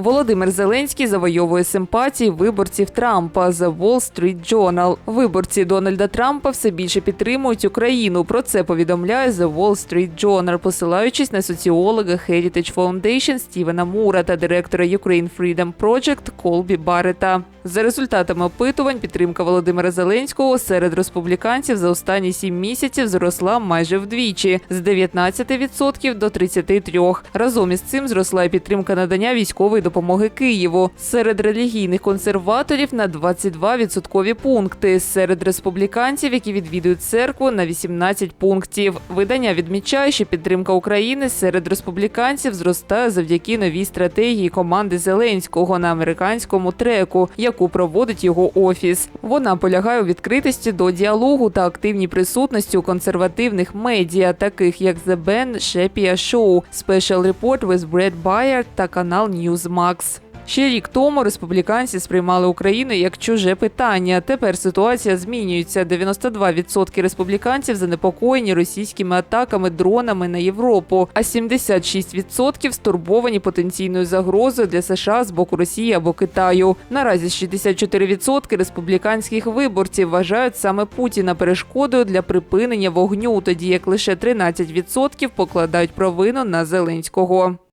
Володимир Зеленський завойовує симпатії виборців Трампа за Wall Street Journal. Виборці Дональда Трампа все більше підтримують Україну. Про це повідомляє The Wall Street Journal, посилаючись на соціолога Heritage Foundation Стівена Мура та директора Ukraine Freedom Project Колбі Баррета. За результатами опитувань, підтримка Володимира Зеленського серед республіканців за останні сім місяців зросла майже вдвічі з 19% до 33%. Разом із цим зросла і підтримка надання військової допомоги Києву серед релігійних консерваторів на 22 відсоткові пункти. Серед республіканців, які відвідують церкву, на 18 пунктів. Видання відмічає, що підтримка України серед республіканців зростає завдяки новій стратегії команди Зеленського на американському треку, яку проводить його офіс. Вона полягає у відкритості до діалогу та активній присутності у консервативних медіа, таких як The Ben Shepia Show, Special Report with Brad Bayer та канал Newsmax. Ще рік тому республіканці сприймали Україну як чуже питання. Тепер ситуація змінюється. 92% республіканців занепокоєні російськими атаками дронами на Європу, а 76% стурбовані потенційною загрозою для США з боку Росії або Китаю. Наразі 64% республіканських виборців вважають саме Путіна перешкодою для припинення вогню, тоді як лише 13% покладають провину на Зеленського.